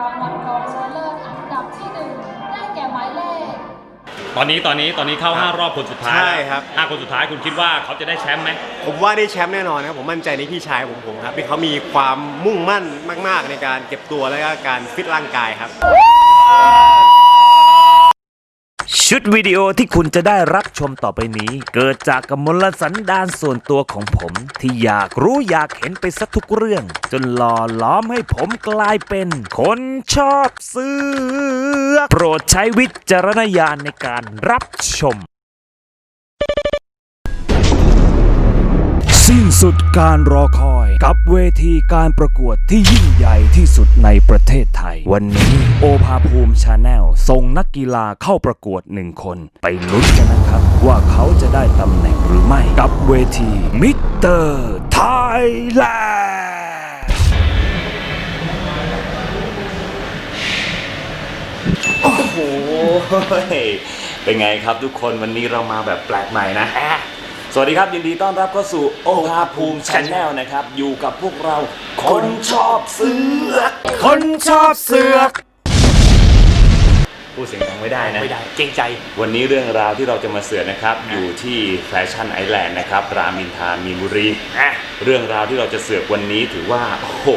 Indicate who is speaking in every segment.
Speaker 1: รางวัลรองชนะเลิศอันดับที่หนึ่งได้แก่หมายเลข
Speaker 2: ตอนนี้ตอนนี้ตอนนี้เข้า 5 รอบคนสุดท้าย
Speaker 3: ใช่ครับ
Speaker 2: ห้าคนสุดท้ายคุณคิดว่าเขาจะได้แชมป์ไหม
Speaker 3: ผมว่าได้แชมป์แน่นอนครับผมมั่นใจในพี่ชายผมผมครับที่เขามีความมุ่งมั่นมาก ๆ ในการเก็บตัวและก็การฟิตร่างกายครับ
Speaker 4: ชุดวิดีโอที่คุณจะได้รับชมต่อไปนี้ เกิดจากกำมลสันดานส่วนตัวของผม ที่อยากรู้อยากเห็นไปสักทุกเรื่อง จนหล่อล้อมให้ผมกลายเป็น คนชอบเสือกโปรดใช้วิจารณญาณในการรับชม สิ้นสุดการรอคอยกับเวทีการประกวดที่ยิ่งใหญ่ที่สุดในประเทศไทย วันนี้โอภาภูมิชาแนลส่งนักกีฬาเข้าประกวดหนึ่งคน ไปลุ้นกันนะครับ ว่าเขาจะได้ตำแหน่งหรือไม่กับเวทีมิเตอร์ไทยแลนด์
Speaker 2: โอ้โหเป็นไงครับทุกคนวันนี้เรามาแบบแปลกใหม่นะ สวัสดีครับ ยินดีต้อนรับเข้าสู่โอภาภูมิชาแนลนะครับ อยู่กับพวกเราคนชอบเสือก
Speaker 4: คนชอบเสือก
Speaker 2: พูดเสียงดังไม่ได้นะ
Speaker 5: ไม่ได้เกรงใจ
Speaker 2: วันนี้เรื่องราวที่เราจะมาเสือกนะครับ อยู่ที่แฟชั่นไอแลนด์นะครับ รามอินทรามีนบุรี
Speaker 5: อะ
Speaker 2: เรื่องราวที่เราจะเสือกวันนี้ถือว่า โอ้โห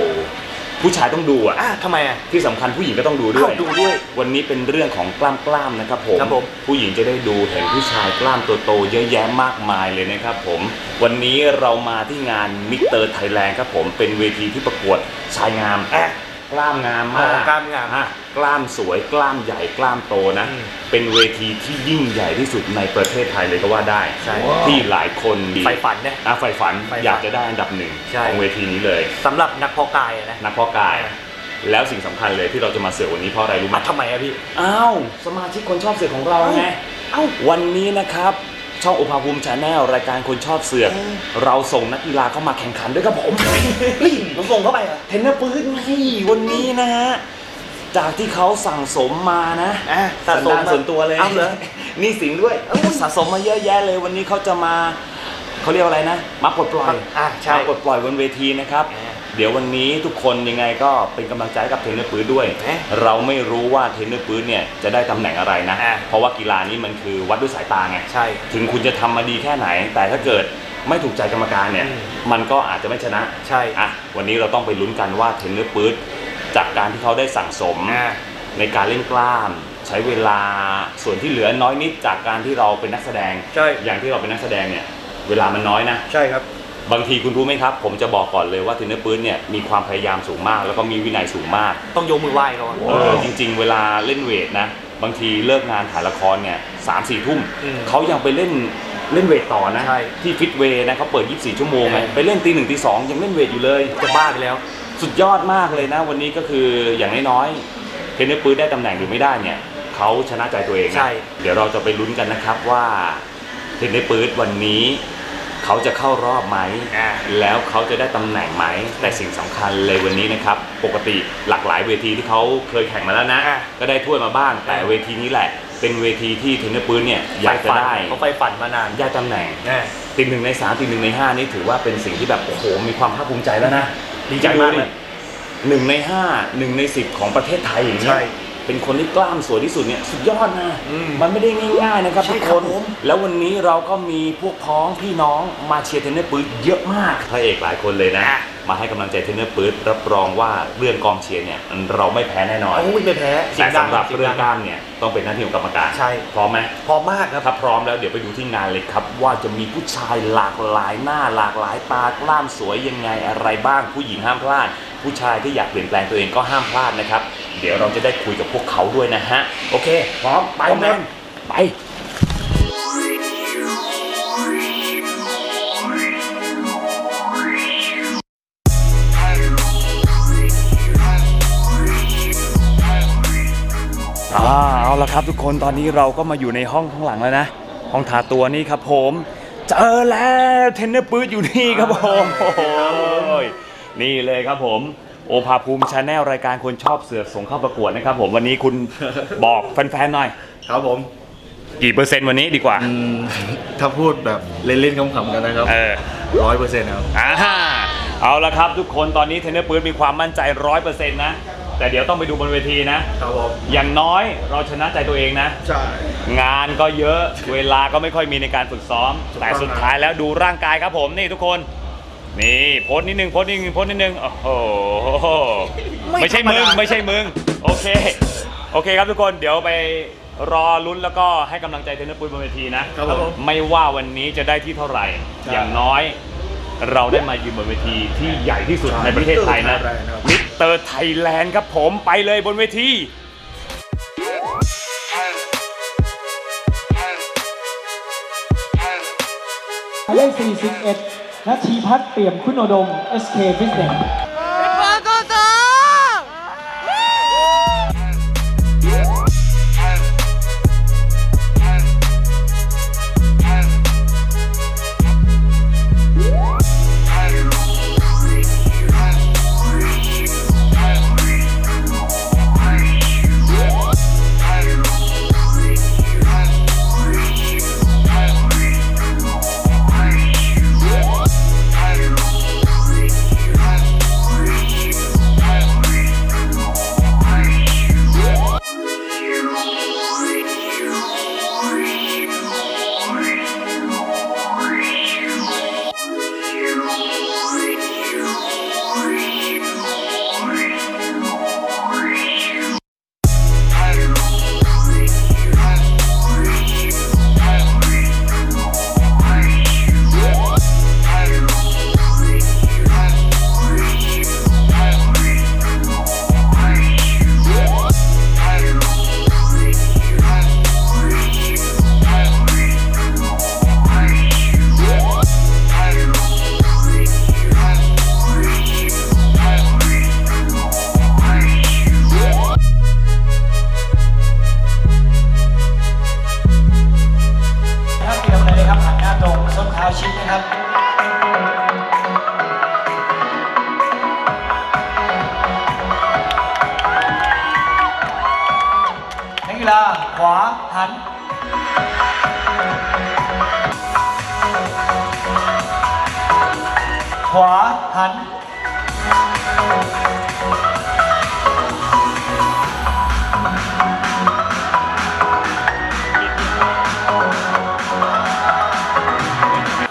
Speaker 2: ผู้ชายต้องดูอะ
Speaker 5: อะทำไมอะ
Speaker 2: ที่สำคัญผู้หญิงก็ต้องดูด้วย
Speaker 5: อ้าวดูด้วย
Speaker 2: วันนี้เป็นเรื่องของกล้ามกล้ามๆนะครับผม
Speaker 5: ครับผม
Speaker 2: ผู้หญิงจะได้ดูเห็นผู้ชายกล้ามโตๆเยอะแยะมากมายเลยนะครับผม วันนี้เรามาที่งานมิเตอร์ไทยแลนด์ครับผมเป็นเวทีที่ประกวดชายงาม
Speaker 5: อะ
Speaker 2: กล้ามงามมาก
Speaker 5: อ๋อกล้ามงาม
Speaker 2: อะกล้ามสวยกล้ามใหญ่กล้ามโตนะ
Speaker 5: อืม
Speaker 2: เป็นเวทีที่ยิ่งใหญ่ที่สุดในประเทศไทยเลยก็ว่าได้
Speaker 5: ใช่
Speaker 2: ที่หลายคนดี
Speaker 5: ไฟฝันเนี่ย
Speaker 2: อะไฟฝัน
Speaker 5: ไฟฝัน
Speaker 2: อยากจะได้อันดับหนึ่ง
Speaker 5: ใช่
Speaker 2: ของเวทีนี้เลย
Speaker 5: สำหรับนักเพาะกายอะนะ
Speaker 2: นักเพาะกาย แล้วสิ่งสำคัญเลยที่เราจะมาเสือกวันนี้เพราะอะไรรู้ไหม
Speaker 5: มาทำไมอะพี่
Speaker 2: อ้าว สมาชิกคนชอบเสือกของเราไง
Speaker 5: เอ้า
Speaker 2: วันนี้นะครับ ช่องอุภาภูมิชาแนลรายการคนชอบเสือกเราส่งนักกีฬาเข้ามาแข่งขันด้วยครับผม
Speaker 5: เฮ้ยผมส่งเข้าไปเหรอ
Speaker 2: เทรนเนอร์ปืนไงวันนี้นะฮะจากที่เขาสั่งสมมานะ
Speaker 5: อะสะสม
Speaker 2: สันดานส่วนตัวเลย
Speaker 5: เอาเหรอ
Speaker 2: นี่สิงด้วยสะสมมาเยอะแยะเลยวันนี้เขาจะมาเขาเรียกว่าอะไรนะ มาปลดปล่อย
Speaker 5: อะใช่
Speaker 2: มาปลดปล่อยบนเวทีนะครับ
Speaker 5: อ่า
Speaker 2: เดี๋ยววันนี้ทุกคนยังไงก็เป็นกำลังใจให้กับเทรนเนอร์ปืนด้วย
Speaker 5: เอ๊ะ
Speaker 2: เราไม่รู้ว่าเทรนเนอร์ปืนเนี่ยจะได้ตำแหน่งอะไรนะ
Speaker 5: อ่า
Speaker 2: เพราะว่ากีฬานี้มันคือวัดด้วยสายตาไง
Speaker 5: ใช่
Speaker 2: ถึงคุณจะทำมาดีแค่ไหน แต่ถ้าเกิดไม่ถูกใจกรรมการเนี่ย
Speaker 5: อืม
Speaker 2: มันก็อาจจะไม่ชนะ
Speaker 5: ใช่
Speaker 2: อะ วันนี้เราต้องไปลุ้นกันว่าเทรนเนอร์ปืนจากการที่เขาได้สั่งสม
Speaker 5: อะ
Speaker 2: ในการเล่นกล้าม ใช้เวลาส่วนที่เหลือน้อยนิดจากการที่เราเป็นนักแสดง
Speaker 5: ใช่
Speaker 2: อย่างที่เราเป็นนักแสดงเนี่ย เวลามันน้อยนะ
Speaker 5: ใช่ครับ
Speaker 2: บางทีคุณรู้ไหมครับ ผมจะบอกก่อนเลยว่าเทรนเนอร์ปืนเนี่ยมีความพยายามสูงมาก แล้วก็มีวินัยสูงมาก
Speaker 5: ต้องยกมือไหว้เขาอะ
Speaker 2: เออจริง ๆ เวลาเล่นเวทนะ บางทีเลิกงานถ่ายละครเนี่ยสามสี่ทุ่ม
Speaker 5: อืม
Speaker 2: เขายังไปเล่นเล่นเวทต่อนะ
Speaker 5: ใช่
Speaker 2: ที่ฟิตเวย์นะเขาเปิด 24 ชั่วโมงไง
Speaker 5: เออ
Speaker 2: ไปเล่นตีหนึ่งตีสองยังเล่นเวทอยู่เลย
Speaker 5: จะบ้าไปแล้ว
Speaker 2: สุดยอดมากเลยนะ วันนี้ก็คืออย่างน้อยๆเทรนเนอร์ปืนได้ตำแหน่งหรือไม่ได้เนี่ยเขาชนะใจตัวเองนะ
Speaker 5: ใช่
Speaker 2: เดี๋ยวเราจะไปลุ้นกันนะครับว่าเทรนเนอร์ปืนวันนี้ เขาจะเข้ารอบไหม
Speaker 5: อะ
Speaker 2: แล้วเขาจะได้ตำแหน่งไหม แต่สิ่งสำคัญเลยวันนี้นะครับ ปกติหลากหลายเวทีที่เขาเคยแข่งมาแล้วนะ
Speaker 5: อะ
Speaker 2: ก็ได้ถ้วยมาบ้าง แต่
Speaker 5: อะ
Speaker 2: เวทีนี้แหละ เป็นเวทีที่เทรนเนอร์ปืนเนี่ยอยากจะ
Speaker 5: ฝัน
Speaker 2: ได้
Speaker 5: เขาไฟฝันมานาน
Speaker 2: ได้ตำแหน่ง
Speaker 5: อะ
Speaker 2: ติดหนึ่งในสามติดหนึ่งในห้านี่ถือว่าเป็นสิ่งที่แบบโอ้โหมีความภาคภูมิใจแล้วนะ
Speaker 5: ดีใจมากเลย
Speaker 2: หนึ่งในห้าหนึ่งในสิบของประเทศไทยอย่างเงี้
Speaker 5: ใช่
Speaker 2: ย เป็นคนที่กล้ามสวยที่สุดเนี่ยสุดยอดนะ
Speaker 5: อืม
Speaker 2: มันไม่ได้ง่ายๆนะครับ
Speaker 5: ใช่
Speaker 2: ทุก
Speaker 5: ค
Speaker 2: ครับน
Speaker 5: ผม
Speaker 2: แล้ววันนี้เราก็มีพวกพ้องพี่น้องมาเชียร์เทรนเนอร์ปื๊ดเยอะมากพระเอกหลายคนเลยนะ
Speaker 5: อะ
Speaker 2: มาให้กำลังใจเทรนเนอร์ปื๊ดรับรองว่าเรื่องกองเชียร์เนี่ยเราไม่แพ้แน่นอน
Speaker 5: โอ้ยไม่แพ้เสี
Speaker 2: แต่
Speaker 5: ยงดัง
Speaker 2: สำหรับ
Speaker 5: สีย
Speaker 2: เรื่อง
Speaker 5: ดั
Speaker 2: กล้ามเนี่ยต้องเป็นหน้าที่ของกรรมการ
Speaker 5: ใช่
Speaker 2: พร้อมไหม
Speaker 5: พร้อมมากครับ
Speaker 2: ถ้าพร้อมแล้วเดี๋ยวไปดูที่งานเลยครับ ว่าจะมีผู้ชายหลากหลายหน้าหลากหลายตากล้ามสวยยังไงอะไรบ้างผู้หญิงห้ามพลาด ผู้ชายที่อยากเปลี่ยนแปลงตัวเองก็ห้ามพลาดนะครับ เดี๋ยวเราจะได้คุยกับพวกเขาด้วยนะฮะ โอเค พร้อม ไป
Speaker 5: พร้อม
Speaker 2: แม
Speaker 5: แล้ว
Speaker 2: นไปอ่าเอาละครับทุกคนตอนนี้เราก็มาอยู่ในห้องข้างหลังแล้วนะ ห้องทาตัวนี่ครับผม เจอแล้วเทรนเนอร์ปื๊ดอยู่นี่ครับผมโอ้โหนี่เลยครับผม โอภาภูมิชาแนลรายการคนชอบเสือกส่งเข้าประกวดนะครับผมวันนี้คุณ บอกแฟนๆหน่อย
Speaker 6: ครับผม
Speaker 2: กี่เปอร์เซ็นต์วันนี้ดีกว่า
Speaker 6: อืมถ้าพูดแบบเล่นๆขำๆกันนะครับ
Speaker 2: เออ
Speaker 6: ร้อยเปอร์เซ็นต์ครับ
Speaker 2: อ่าเอาละครับทุกคนตอนนี้เทรนเนอร์ปื๊ดมีความมั่นใจร้อยเปอร์เซ็นต์นะ แต่เดี๋ยวต้องไปดูบนเวทีนะ
Speaker 6: ครับผม
Speaker 2: อย่างน้อยเราชนะใจตัวเองนะ
Speaker 6: ใช่
Speaker 2: งานก็เยอะเวลาก็ไม่ค่อยมีในการฝึกซ้อม
Speaker 6: ถูกต้อง
Speaker 2: แต่สุดท้ายแล้วดูร่างกายครับผมนี่ทุกคน นี่โพสต์นิดนึงโพสต์นิดนึงโพสต์นิดนึงโอ้โหไม่ใช่มึงไม่ใช่มึงโอเคโอเคครับทุกคนเดี๋ยวไปรอลุ้นแล้วก็ให้กำลังใจเทรนเนอร์ปุ้ยบนเวทีนะครับ
Speaker 6: ผม
Speaker 2: ไม่ว่าวันนี้จะได้ที่เท่าไหร่อย่างน้อยเราได้มายืนบนเวทีที่ใหญ่ที่สุดในประเทศไทยนะมิสเตอร์ไทยแลนด์ครับผมไปเลยบนเวที
Speaker 7: หมายเลข41 นัทีพัฒน์เปี่ยมคุณโอดม SK Fitness พัน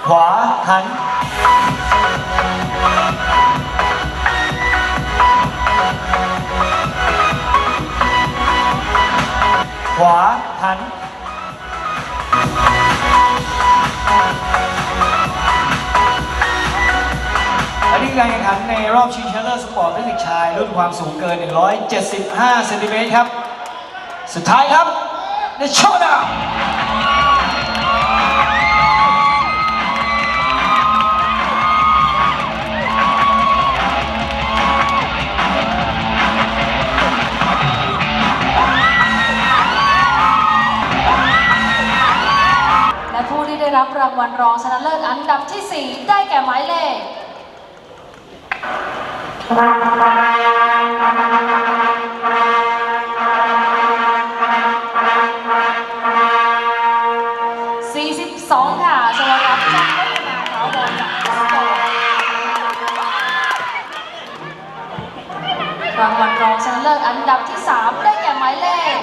Speaker 7: ขวาหัน ขวาหัน คือการแข่งขันในรอบชิงชนะเลิศสปอร์ตเทคนิคชาย รุ่นความสูงเกิน 175เซนติเมตรครับ สุดท้ายครับในโชว์ดาว
Speaker 1: และผู้ที่ได้รับรางวัลรองชนะเลิศอันดับที่ 4 ได้แก่หมายเลข 42 ค่ะชวรัตน์จากพัฒนาขาวบอลจากสปอร์รางวัลรองชนะเลิศอันดับที่ 3 ได้แก่หมายเลข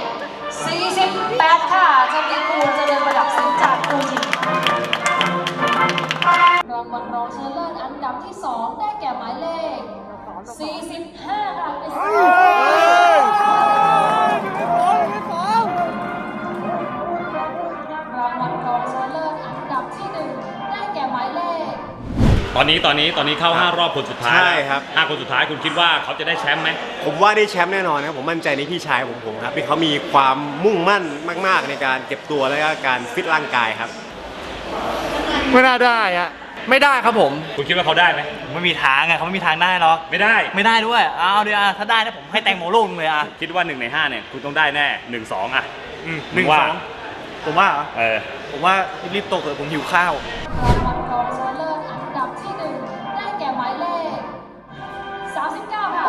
Speaker 1: 48 ค่ะจะมีคูณเจริญประดับสินจากครูจิง วัลรองชนะเลิศอันดับที่ 2 ได้แก่หมายเลข 45 ค่ะเป็นรางวัลรองชนะเลิศอันดับที่1ได้แก่หมายเลข
Speaker 2: ตอนนี้ตอนนี้ตอนนี้เข้า 5 รอบคนสุดท้าย
Speaker 3: ใช่ครับ
Speaker 2: ห้าคนสุดท้ายคุณคิดว่าเขาจะได้แชมป์ไหม
Speaker 3: ผมว่าได้แชมป์แน่นอนนะครับผมมั่นใจในพี่ชายผมผมครับที่เขามีความมุ่งมั่นมาก ๆ ในการเก็บตัวและก็การฟิตร่างกายครับ
Speaker 5: ไม่น่าได้อะ ไม่ได้ครับผม
Speaker 2: คุณคิดว่าเขาได้ไหม
Speaker 8: ไม่มีทางไงเขาไม่มีทางได้หรอก
Speaker 2: ไม่ได้
Speaker 8: ไม่ได้ด้วยเอาดิอะถ้าได้นะผมให้แตงโมลูกนึงเลยอะ
Speaker 2: คิดว่า1ใน5เนี่ยคุณต้องได้แน่1 2อะ
Speaker 8: หนึ่ง
Speaker 2: ว่า
Speaker 8: สองผมว่าเหรอ
Speaker 2: เออ
Speaker 8: ผมว่ารีบๆตกเถอะผมหิวข้าว
Speaker 1: รางวัลรองชนะเลิศอันดับที่1ได้แก่หมายเลข 39 ค่ะ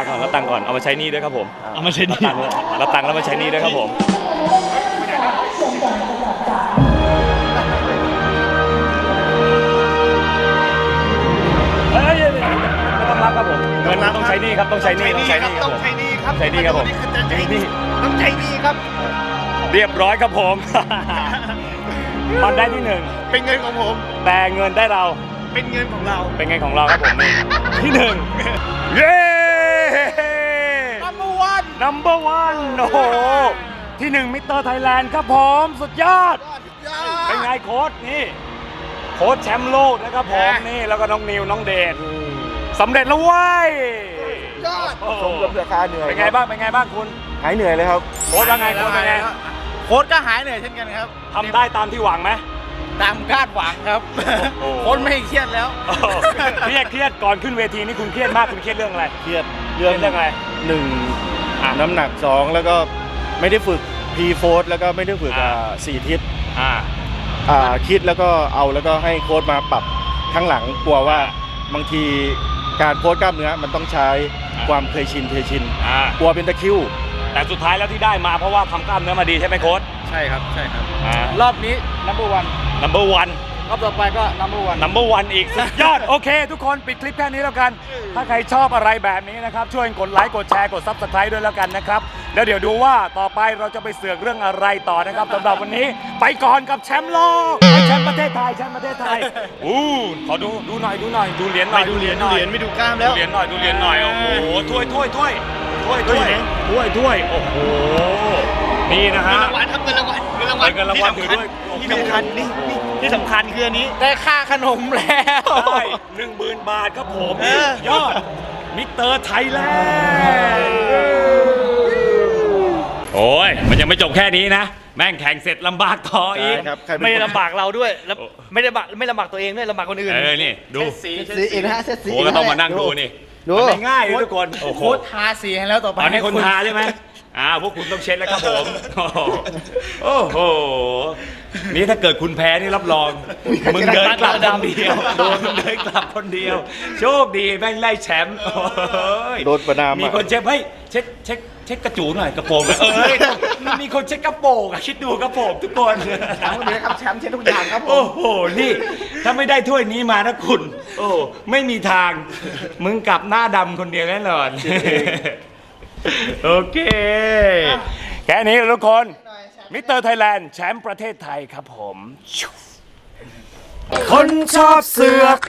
Speaker 2: ตังค์ก่อนรับตังค์ก่อนเอามาใช้หนี่ด้วยครับผมเอามาใช้หนี่รับตังค์แล้วมาใช้หนี่ด้วยครับผมเฮ้ยไม่ต้องรับครับผมเงินต้องใช้หนี่ครับต้องใช้หนี่ต้องใช้หนี่ครับผม
Speaker 5: ต้องใช้หนี่ครับ
Speaker 2: ใช้หนี่ครับผม
Speaker 5: นี่คือจะใช้ห
Speaker 2: นี่
Speaker 5: นี่ต้องใช้หนี่ครับ
Speaker 2: เรียบร้อยครับผมมันได้ที่หนึ่ง
Speaker 5: เป็นเงินของผม
Speaker 2: แต่เงินได้เรา
Speaker 5: เป็นเงินของเรา
Speaker 2: เป็นไงของเราครับผมนี่ที่หนึ่งเย้
Speaker 5: number one
Speaker 2: number one โอ้โห ที่หนึ่งมิสเตอร์ไทยแลนด์ครับผมสุดยอด เป็นไงโค้ดนี่ โค้ดแชมป์โลกนะครับผมนี่ แล้วก็น้องนิวน้องเดชสำเร็จแล้วเว้ย
Speaker 5: ยอด
Speaker 2: โอ้โห
Speaker 6: สมกับราคาเหนื่อย
Speaker 2: เป็นไงบ้างเป็นไงบ้างคุณ
Speaker 6: หายเหนื่อยเลยครับ
Speaker 2: โค้ดว่าไงโค้ดว่าไง
Speaker 5: โค้ดก็หายเหนื่อยเช่นกันครับ
Speaker 2: ทำได้ตามที่หวังไหม
Speaker 5: ตามคาดหวังครับ
Speaker 2: โอ้โห
Speaker 5: โค้ดไม่เครียดแล้ว
Speaker 2: โอ้โหเครียดเครียดก่อนขึ้นเวทีนี่คุณเครียดมากคุณเครียดเรื่องอะไร
Speaker 6: เครียด
Speaker 2: เครียดเรื่องอะไร
Speaker 6: หนึ่ง อ่าน้ำหนักสองแล้วก็ไม่ได้ฝึกพีโฟร์แล้วก็ไม่ได้ฝึก
Speaker 2: อ่า
Speaker 6: อ่าสี่ทิศ
Speaker 2: อ่า
Speaker 6: อ่าคิดแล้วก็เอาแล้วก็ให้โค้ดมาปรับข้างหลังกลัวว่าบางทีการโค้ดกล้ามเนื้อมันต้องใช้
Speaker 2: อ่า
Speaker 6: ความเคยชินเคยชิน
Speaker 2: อ่า
Speaker 6: กลัวเป็นตะคริว
Speaker 2: แต่สุดท้ายแล้วที่ได้มาเพราะว่าทำกล้ามเนื้อมาดีใช่ไหมโค้ช
Speaker 5: ใช่ครับ ใช่ครับ
Speaker 2: อ่าร
Speaker 5: อบนี้ number one
Speaker 2: number one
Speaker 5: รอ บต่อไปก็ number one
Speaker 2: number one อีกสุดยอด โอเค ทุกคนปิดคลิปแค่นี้แล้วกัน ถ้าใครชอบอะไรแบบนี้นะครับ ช่วยกดไลค์กดแชร์กด subscribe ด้วยแล้วกันนะครับ แล้วเดี๋ยวดูว่าต่อไปเราจะไปเสือกเรื่องอะไรต่อนะครับสำหรับวันนี้ไปก่อนกับแชมป์โลกไอ้แชมป์ประเทศไทยแชมป์ประเทศไทยอู้ขอดูดูหน่อยดูหน่อยดูเหรียญหน่อยดูเหรียญหน่อย
Speaker 5: ไม่ดูกล้ามแล้ว
Speaker 2: ดูเหรียญหน่อยดูเหรียญหน่อยโอ้โหถ้วยถ้วยถ้วยถ้วยถ้วยถ้วยถ้วยโอ้โหนี่นะฮะ
Speaker 5: เงินรางวัลครับเงินรางวัลเงิน รางวัล
Speaker 2: เงินรางวัลถือด้วย
Speaker 5: ที่สำคัญนี่นี่ที่สำคัญคืออันนี้ได้ค่าขนมแล้ว
Speaker 2: ได้หนึ่งหมื่นบาทครับผม
Speaker 5: เออ
Speaker 2: ยอดมิสเตอร์ไทยแลนด์โอ้ยมันยังไม่จบแค่นี้นะ แม่งแข่งเสร็จลำบากต่ออีก
Speaker 6: ใช่ครับใครเป็น
Speaker 5: ไม่ได้
Speaker 6: คน
Speaker 5: ลำบากเราด้วยแล้วไม่ได้ลำบากไม่ลำบากตัวเองด้วยลำบากคนอื่น
Speaker 2: เออนี่ดู
Speaker 5: สี
Speaker 9: สีอีกนะฮะเซตสี
Speaker 2: โอ้ก็ต้องมานั่งดูนี่
Speaker 9: ดู
Speaker 2: มันไม่ง่ายเลยทุกคนโอ้โห
Speaker 5: โค้ดทาสีให้แล้วต่อไป
Speaker 2: อันนี้คน
Speaker 5: ให้
Speaker 2: ทาใช่ไหม อ่าพวกคุณต้องเช็ดแล้วครับผม โอ้โห นี่ถ้าเกิดคุณแพ้นี่รับรอง มึงเดินกลับคนเดียวโดนมึงเดินกลับคนเดียว โชคดีแม่งไล่แชมป์โอ้ย
Speaker 6: โดนประนาม
Speaker 2: มี
Speaker 6: อะ
Speaker 2: คนเช็คเฮ้ยเช็คเช็คเช็คกระจูหน่อยกระโปรงเอ้ยมันมีคนเช็คกระโปรงอะคิดดูกระโปรงทุกคน
Speaker 9: ถามคนนี้ครับแชมป์เช็ดทุกอย่างครับผม
Speaker 2: โอ้โหนี่ถ้าไม่ได้ถ้วยนี้มานะคุณ โอ้ไม่มีทาง มึงกลับหน้าดำคนเดียวแน่นอน โอเค แค่นี้ทุกคน มิสเตอร์ไทยแลนด์แชมป์ประเทศไทยครับผม คนชอบเสือก